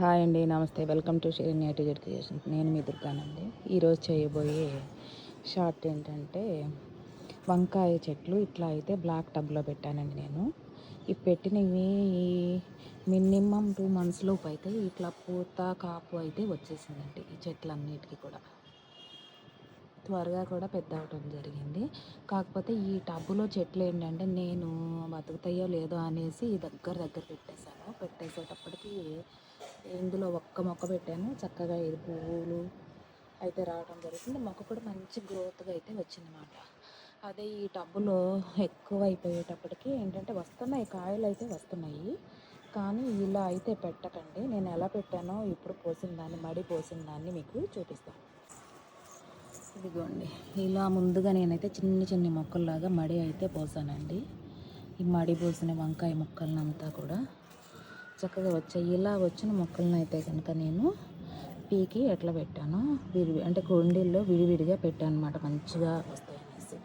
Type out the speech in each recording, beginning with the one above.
Hi అండి నమస్తే. Welcome to share native creation నేను మీ దుర్గానండి ఈరోజు చేయబోయే షార్ట్ ఏంటంటే వంకాయ చెట్లు ఇట్లా అయితే బ్లాక్ టబ్లో పెట్టానండి నేను. ఈ పెట్టినవి మినిమం టూ మంత్స్ లోపు అయితే ఇట్లా పూత కాపు అయితే వచ్చేసిందండి ఈ చెట్లన్నిటికీ కూడా. త్వరగా కూడా పెద్ద అవటం జరిగింది. కాకపోతే ఈ టబ్బులో చెట్లు ఏంటంటే నేను బతుకుతాయో లేదో అనేసి దగ్గర దగ్గర పెట్టేశాను. పెట్టేసేటప్పటికి ఇందులో ఒక్క మొక్క పెట్టాను. చక్కగా ఇది పువ్వులు అయితే రావడం జరుగుతుంది. మొక్క కూడా మంచి గ్రోత్గా అయితే వచ్చిందన్నమాట. అదే ఈ టబ్బులో ఎక్కువ అయిపోయేటప్పటికి ఏంటంటే వస్తున్నాయి. కాయలు అయితే వస్తున్నాయి. కానీ ఇలా అయితే పెట్టకండి. నేను ఎలా పెట్టానో ఇప్పుడు పోసిన దాన్ని మడి పోసిన దాన్ని మీకు చూపిస్తాను. ఇదిగోండి. ఇలా ముందుగా నేనైతే చిన్న చిన్న మొక్కల్లాగా మడి అయితే పోసానండి. ఈ మడి పోసిన వంకాయ మొక్కలనంతా కూడా చక్కగా వచ్చాయి. ఇలా వచ్చిన మొక్కలను అయితే కనుక నేను పీకి ఎట్లా పెట్టాను విడి అంటే కొండీల్లో విడివిడిగా పెట్టాను అనమాట మంచిగా వస్తాయి అనేసి.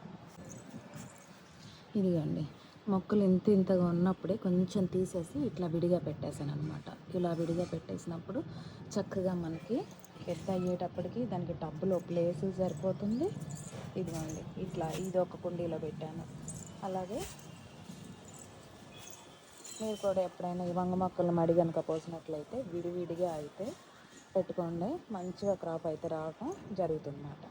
ఇదిగోండి. మొక్కలు ఇంత ఇంతగా ఉన్నప్పుడే కొంచెం తీసేసి ఇట్లా విడిగా పెట్టేశాను అనమాట ఇలా విడిగా పెట్టేసినప్పుడు చక్కగా మనకి పెద్ద అయ్యేటప్పటికి దానికి టబ్లో ప్లేస్ సరిపోతుంది. ఇదిగోండి ఇట్లా ఇది ఒక కుండీలో పెట్టాను. అలాగే మీరు కూడా ఎప్పుడైనా ఈ వంగ మొక్కలు మడి కనుక పోసినట్లయితే విడివిడిగా అయితే పెట్టుకోండి. మంచిగా క్రాప్ అయితే రావడం జరుగుతుందన్నమాట.